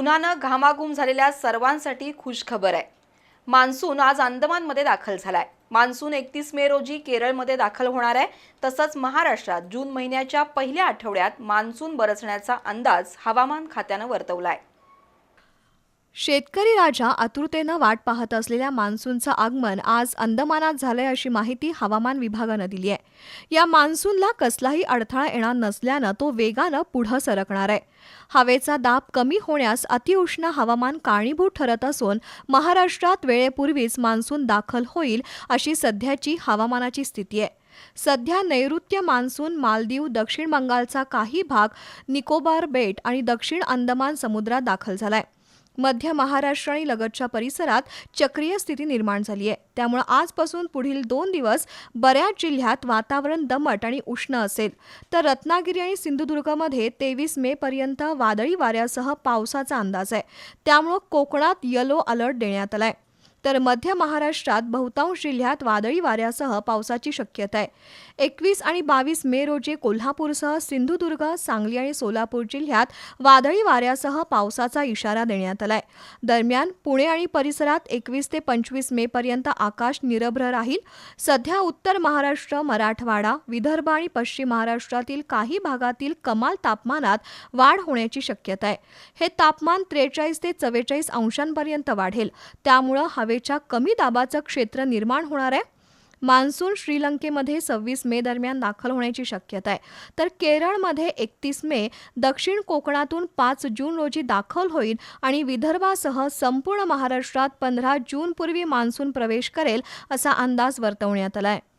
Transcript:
उन्हानं घामाघूम झालेल्या सर्वांसाठी खुशखबर आहे. मान्सून आज अंदमानमध्ये दाखल झालाय. मान्सून एकतीस मे रोजी केरळमध्ये दाखल होणार आहे. तसंच महाराष्ट्रात जून महिन्याच्या पहिल्या आठवड्यात मान्सून बरसण्याचा अंदाज हवामान खात्यानं वर्तवला आहे शेतकरी राजा आतुरतेनं वाट पाहत असलेल्या मान्सूनचं आगमन आज अंदमानात झालंय अशी माहिती हवामान विभागानं दिली आहे. या मान्सूनला कसलाही अडथळा येणार नसल्यानं तो वेगानं पुढं सरकणार आहे. हवेचा दाब कमी होण्यास अतिउष्ण हवामान कारणीभूत ठरत असून महाराष्ट्रात वेळेपूर्वीच मान्सून दाखल होईल अशी सध्याची हवामानाची स्थिती आहे. सध्या नैऋत्य मान्सून मालदीव दक्षिण बंगालचा काही भाग निकोबार बेट आणि दक्षिण अंदमान समुद्रात दाखल झालाय. मध्य महाराष्ट्र आणि लगतच्या परिसरात चक्रीय स्थिती निर्माण झाली आहे. त्यामुळे आजपासून पुढील दोन दिवस बऱ्याच जिल्ह्यात वातावरण दमट आणि उष्ण असेल. तर रत्नागिरी आणि सिंधुदुर्गमध्ये तेवीस मे पर्यंत वादळी वाऱ्यासह पावसाचा अंदाज आहे. त्यामुळं कोकणात यलो अलर्ट देण्यात आलाय. तर मध्य महाराष्ट्रात बहुतांश जिल्ह्यात वादळी वाऱ्यासह पावसाची शक्यता आहे एकवीस आणि बावीस मे रोजी कोल्हापूरसह सिंधुदुर्ग सांगली आणि सोलापूर जिल्ह्यात वादळी वाऱ्यासह पावसाचा इशारा देण्यात आलाय. दरम्यान पुणे आणि परिसरात एकवीस ते पंचवीस मे पर्यंत आकाश निरभ्र राहील. सध्या उत्तर महाराष्ट्र मराठवाडा विदर्भ आणि पश्चिम महाराष्ट्रातील काही भागातील कमाल तापमानात वाढ होण्याची शक्यता आहे हे तापमान त्रेचाळीस ते चव्वेचाळीस अंशांपर्यंत वाढेल. त्यामुळं हवेच्या कमी दाबाचं क्षेत्र निर्माण होणार आहे. मान्सून श्रीलंकेमध्ये सव्वीस मे दरम्यान दाखल होण्याची शक्यता आहे. तर केरळमध्ये एकतीस मे दक्षिण कोकणातून पाच जून रोजी दाखल होईल आणि विदर्भासह संपूर्ण महाराष्ट्रात पंधरा जूनपूर्वी मान्सून प्रवेश करेल असा अंदाज वर्तवण्यात आला आहे